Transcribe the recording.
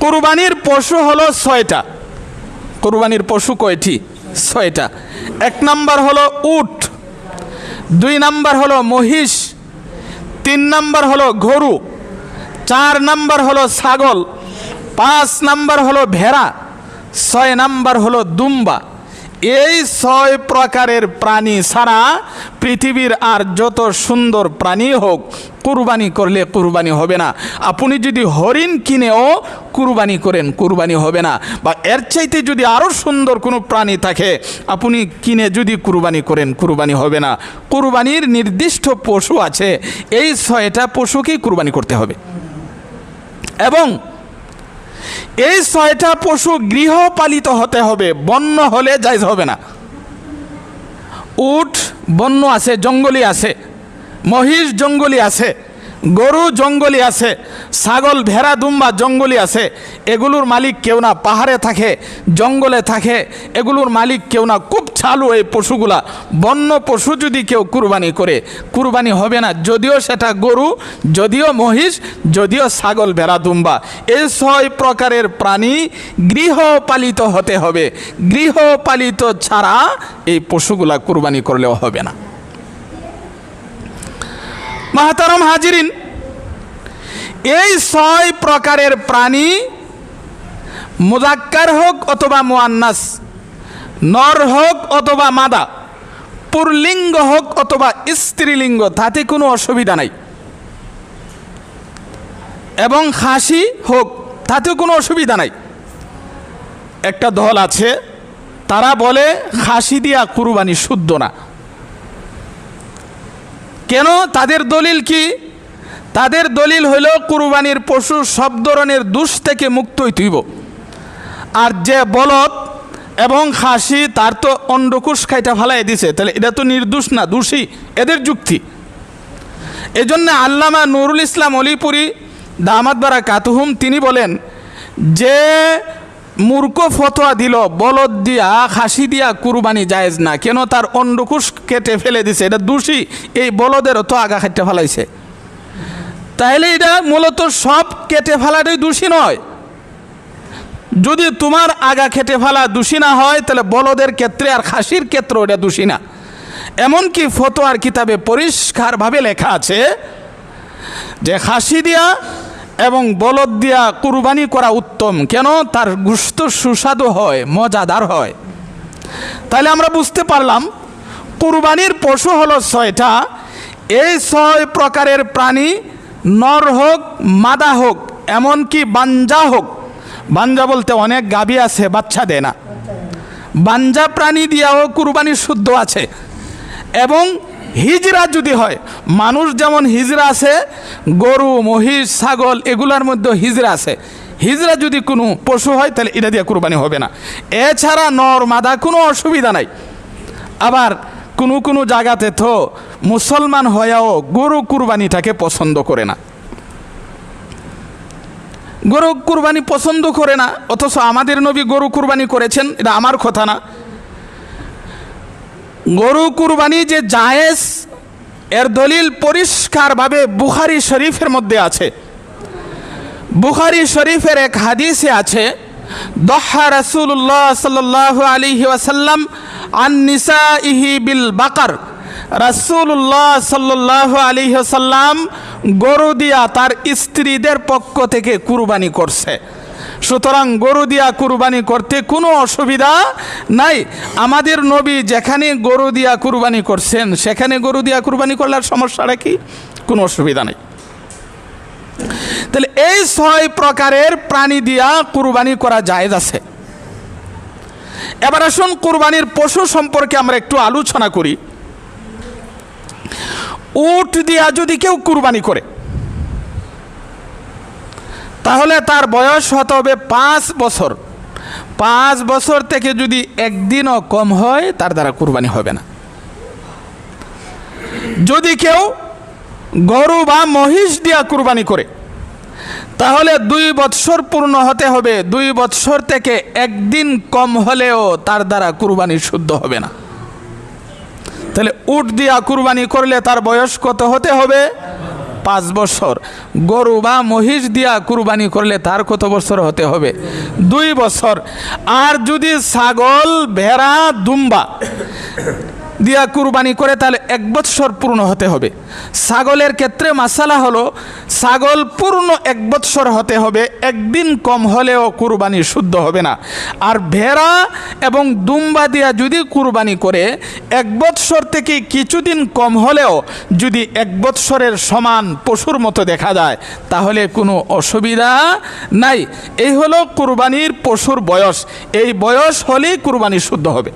কুরবানির পশু হলো ছয়টা। কুরবানির পশু কয়টি? ছয়টা। এক নাম্বার হলো উট। দুই নাম্বার হলো মহিষ। তিন নাম্বার হলো গরু। চার নাম্বার হলো ছাগল। পাঁচ নাম্বার হলো ভেড়া। ছয় নাম্বার হলো দুম্বা। এই ছয় প্রকারের প্রাণী ছাড়া পৃথিবীর আর যত সুন্দর প্রাণী হোক, কুরবানি করলে কুরবানি হবে না। আপনি যদি হরিণ কিনেও কুরবানি করেন, কুরবানি হবে না। বা এর চাইতে যদি আরও সুন্দর কোনো প্রাণী থাকে, আপনি কিনে যদি কুরবানি করেন, কুরবানি হবে না। কুরবানির নির্দিষ্ট পশু আছে, এই ছয়টা পশুকেই কুরবানি করতে হবে। এবং এই ছয়টা পশু গৃহপালিত হতে হবে, বন্য হলে জায়জ হবে না। উট, বন্য আছে জঙ্গলি আছে, মহিষ জঙ্গলি আছে, গরু জঙ্গলি আছে, ছাগল, ভেড়া, দুম্বা জঙ্গলি আছে, এগুলোর মালিক কেউ না, পাহাড়ে থাকে, জঙ্গলে থাকে, এগুলোর মালিক কেউ না খুব চালু এই পশুগুলা। বন্য পশু যদি কেউ কুরবানি করে, কুরবানি হবে না। যদিও সেটা গরু, যদিও মহিষ, যদিও ছাগল, ভেড়া, দুম্বা। এই ছয় প্রকারের প্রাণী গৃহপালিত হতে হবে। গৃহপালিত ছাড়া এই পশুগুলা কুরবানি করলেও হবে না। মাহাতারম হাজিরিন, এই ছয় প্রকারের প্রাণী মুজাক্কার হোক অথবা মুয়ান্নাস নর হোক অথবা মাদা, পুরলিঙ্গ হোক অথবা স্ত্রীলিঙ্গ, তাতে কোনো অসুবিধা নাই। এবং খাসি হোক, তাতেও কোনো অসুবিধা নাই। একটা দল আছে, তারা বলে খাসি দিয়া কুরবানি শুদ্ধ না। কেন? তাদের দলিল কি? তাদের দলিল হইল, কুরবানির পশু সব ধরনের দুষ থেকে মুক্ত হইতেইব আর যে বলদ এবং খাসি তার তো অন্ডকুশ খাইটা ফালাই দিছে। তাহলে এটা তো নির্দোষ না, দোষী। এদের যুক্তি। এজন্য আল্লামা নুরুল ইসলাম অলিপুরি, দামাত বারা কাতুহুম তিনি বলেন, যে মূর্খ ফতোয়া দিল, বলদ দিয়া, খাসি দিয়া কুরবানি জায়েজ না, কেন তার অন্ডকুশ কেটে ফেলে দিছে? এটা দোষী, এই বলদেরও তো আগা খাইতে ফেলাইছে। তাহলে এটা মূলত সব কেটে ফেলাটাই দোষী নয়। যদি তোমার আগা খেটে ফেলা দোষী না হয়, তাহলে বলদের ক্ষেত্রে আর খাসির ক্ষেত্রে ওটা দোষী না এমনকি ফতোয়ার কিতাবে পরিষ্কারভাবে লেখা আছে যে খাসি দিয়া এবং বলদ দিয়া কুরবানি করা উত্তম। কেন? তার গুস্ত সুস্বাদু হয়, মজাদার হয়। তাহলে আমরা বুঝতে পারলাম, কুরবানির পশু হলো ছয়টা। এই ছয় প্রকারের প্রাণী নর হোক, মাদা হোক, এমনকি বাঞ্জা হোক বাঞ্জা বলতে অনেক গাবি আছে, বাচ্চা দেয় না। বাঞ্জা প্রাণী দিয়াও কুরবানি শুদ্ধ আছে। এবং হিজরা যদি হয়, মানুষ যেমন হিজরা আছে, গরু, মহিষ, ছাগল, এগুলার মধ্যে হিজরা আছে। হিজরা যদি কোনো পশু হয়, তাহলে এটা দিয়ে কুরবানি হবে না। এছাড়া নর, মাদা কোনো অসুবিধা নাই। আবার কোনো কোনো জায়গাতে তো মুসলমান হয়েও গরু কুরবানিটাকে পছন্দ করে না। গরু কুরবানি পছন্দ করে না, অথচ আমাদের নবী গরু কুরবানি করেছেন, এটা আমার কথা না। গরু কুরবানি যে জায়েজ, এর দলিল পরিষ্কারভাবে বুখারি শরীফের মধ্যে আছে। বুখারি শরীফের এক হাদিসে আছে, দহা রাসূলুল্লাহ সাল্লাল্লাহু আলাইহি ওয়াসাল্লাম আন নিসাইহি বিল বাকার। রাসূলুল্লাহ সাল্লাল্লাহু আলাইহি ওয়াসাল্লাম গরু দিয়া তার স্ত্রীদের পক্ষ থেকে কুরবানি করছে। সুতরাং গরু দিয়া কুরবানি করতে কোনো অসুবিধা নাই। আমাদের নবী যেখানে গরু দিয়া কুরবানি করছেন, সেখানে গরু দিয়া কুরবানি করলে সমস্যাটা কি? কোনো অসুবিধা নেই। তাহলে এই ছয় প্রকারের প্রাণী দিয়া কুরবানি করা জায়েজ আছে। এবার আসুন কুরবানির পশু সম্পর্কে আমরা একটু আলোচনা করি। উট দিয়া যদি কেউ কুরবানি করে, তাহলে তার বয়স হতে হবে পাঁচ বছর। পাঁচ বছর থেকে যদি একদিনও কম হয়, তার দ্বারা কুরবানি হবে না। যদি কেউ গরু বা মহিষ দিয়া কুরবানি করে, তাহলে দুই বৎসর পূর্ণ হতে হবে। দুই বৎসর থেকে একদিন কম হলেও তার দ্বারা কুরবানি শুদ্ধ হবে না। তাহলে উট দিয়া কুরবানি করলে তার বয়স কত হতে হবে? পাঁচ বছর। গরু বা মহিষ দিয়া কুরবানি করলে তার কত বছর হতে হবে? দুই বছর। আর যদি ছাগল, ভেড়া, দুম্বা দিয়া কুরবানি করে তাহলে এক বৎসর পূর্ণ হতে হবে। ছাগলের ক্ষেত্রে মাসালা হলো, ছাগল পূর্ণ এক বৎসর হতে হবে, একদিন কম হলেও কুরবানি শুদ্ধ হবে না। আর ভেড়া এবং দুম্বা দিয়া যদি কুরবানি করে, এক বৎসর থেকে কিছুদিন কম হলেও যদি এক বৎসরের সমান পশুর মতো দেখা যায়, তাহলে কোনো অসুবিধা নাই। এই হলো কুরবানির পশুর বয়স। এই বয়স হলেই কুরবানি শুদ্ধ হবে।